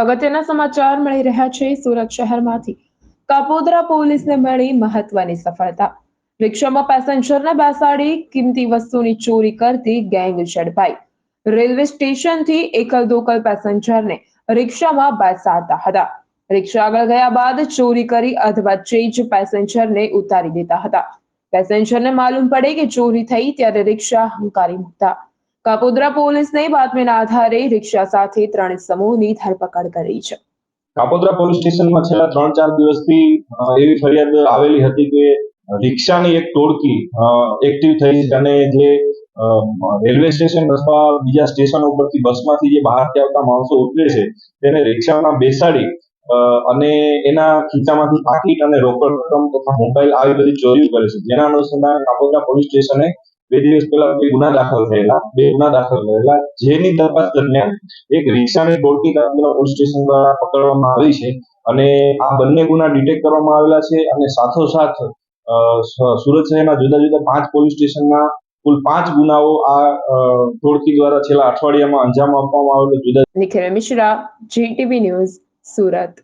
અગત્યના સમાચાર મળી રહ્યા છે સુરત શહેરમાંથી. કાપોદરા પોલીસને મળી મહત્વની સફળતા. રિક્ષામાં પેસેન્જરને બેસાડી કિંમતી વસ્તુની ચોરી કરતી ગેંગ ઝડપાઈ. રેલવે સ્ટેશનથી એકલ દોકલ પેસેન્જરને રિક્ષામાં બેસાડતા હતા. રિક્ષા આગળ ગયા બાદ ચોરી કરી અધવચ્ચે જ પેસેન્જરને ઉતારી દેતા હતા. પેસેન્જરને માલુમ પડે કે ચોરી થઈ ત્યારે રિક્ષા હંકારી મૂકતા. કાપોદ્રા પોલીસને બાતમીના આધારે રિક્ષા સાથે ત્રણ સમૂહની ધરપકડ કરી છે. કાપોદ્રા પોલીસ સ્ટેશનમાં છેલ્લા ત્રણ ચાર દિવસથી એવી ફરિયાદ આવેલી હતી કે રિક્ષાની એક ટોળકી એક્ટિવ થઈ અને જે રેલવે સ્ટેશન અથવા બીજા સ્ટેશન ઉપરથી બસમાંથી જે બહારથી આવતા માણસો ઉતરે છે, તેને રિક્ષામાં બેસાડી અને એના ખીચામાંથી પાકીટ અને રોકડ રકમ તથા મોબાઈલ આવી બધી ચોરી કરે છે. જેના અનુસંધાને કાપોદ્રા પોલીસ સ્ટેશને બે દિવસ પહેલા બે ગુના દાખલ થયેલા, બે ગુના દાખલ થયેલા, જેની તપાસ દરમિયાન એક રિક્ષાની ટોળકી કાપોદ્રા પોલીસ સ્ટેશન દ્વારા પકડવામાં આવી છે અને આ બંને ગુના ડિટેક્ટ કરવામાં આવેલા છે અને સાથોસાથ સુરત શહેરના જુદા જુદા પાંચ પોલીસ સ્ટેશનના કુલ પાંચ ગુનાઓ આ ટોળકી દ્વારા છેલ્લા અઠવાડિયામાં અંજામ આપવામાં આવેલો જુદા નિખિલ મિશ્રા જીટીવી ન્યૂઝ સુરત.